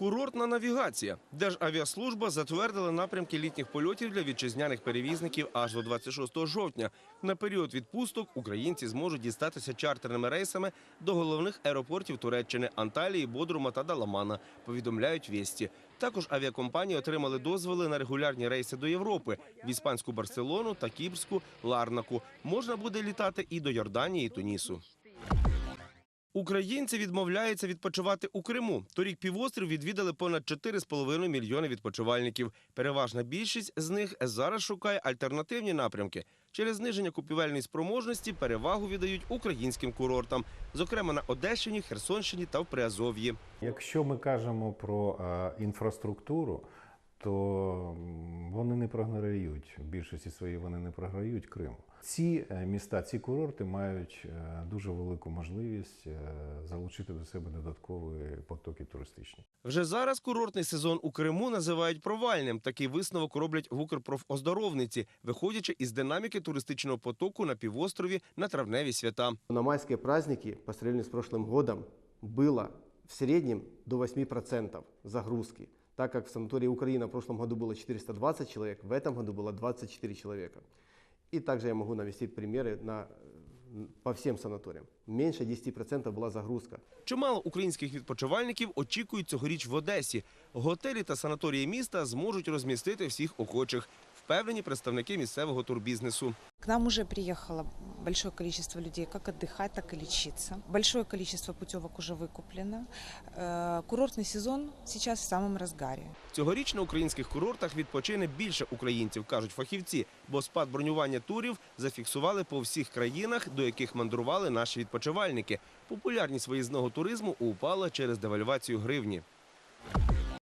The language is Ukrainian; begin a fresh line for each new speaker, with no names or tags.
Курортна навігація. Державіаслужба затвердила напрямки літніх польотів для вітчизняних перевізників аж до 26 жовтня. На період відпусток українці зможуть дістатися чартерними рейсами до головних аеропортів Туреччини Анталії, Бодрума та Даламана. Повідомляють вісті. Також авіакомпанії отримали дозволи на регулярні рейси до Європи в іспанську Барселону та Кіпрську Ларнаку. Можна буде літати і до Йорданії, і Тунісу. Українці відмовляються відпочивати у Криму. Торік півострів відвідали понад 4,5 мільйони відпочивальників. Переважна більшість з них зараз шукає альтернативні напрямки. Через зниження купівельної спроможності перевагу віддають українським курортам, зокрема на Одещині, Херсонщині та в Приазов'ї.
Якщо ми кажемо про е, інфраструктуру, то не програють. В більшості своїй вони не програють Криму. Ці е, міста, ці курорти мають е, дуже велику можливість е, залучити до себе додаткові потоки туристичні.
Вже зараз курортний сезон у Криму називають провальним. Такий висновок роблять в Укрпрофоздоровниці, виходячи із динаміки туристичного потоку на півострові на травневі свята.
На майские праздники по сравнению с прошлым годом было в среднем до 8% загрузки. Так как в санатории Украина в прошлом году было 420 человек, в этом году было 24 человека. И также я могу навести примеры на, э, по всем санаториям. Меньше 10% была загрузка.
Чимало українських відпочивальників очікують цьогоріч в Одесі. Готелі та санаторії міста зможуть розмістити всіх охочих. Впевнені представники місцевого турбізнесу.
К нам уже приехало большое количество людей, как отдыхать, так и лечиться. Большое количество путевок уже выкуплено. Э, Курортный сезон сейчас в самом разгаре.
Цьогоріч на українських курортах відпочине більше українців, кажуть фахівці, бо спад бронювання турів зафіксували по всіх країнах, до яких мандрували наші відпочивальники. Популярність виїзного туризму упала через девальвацію гривні.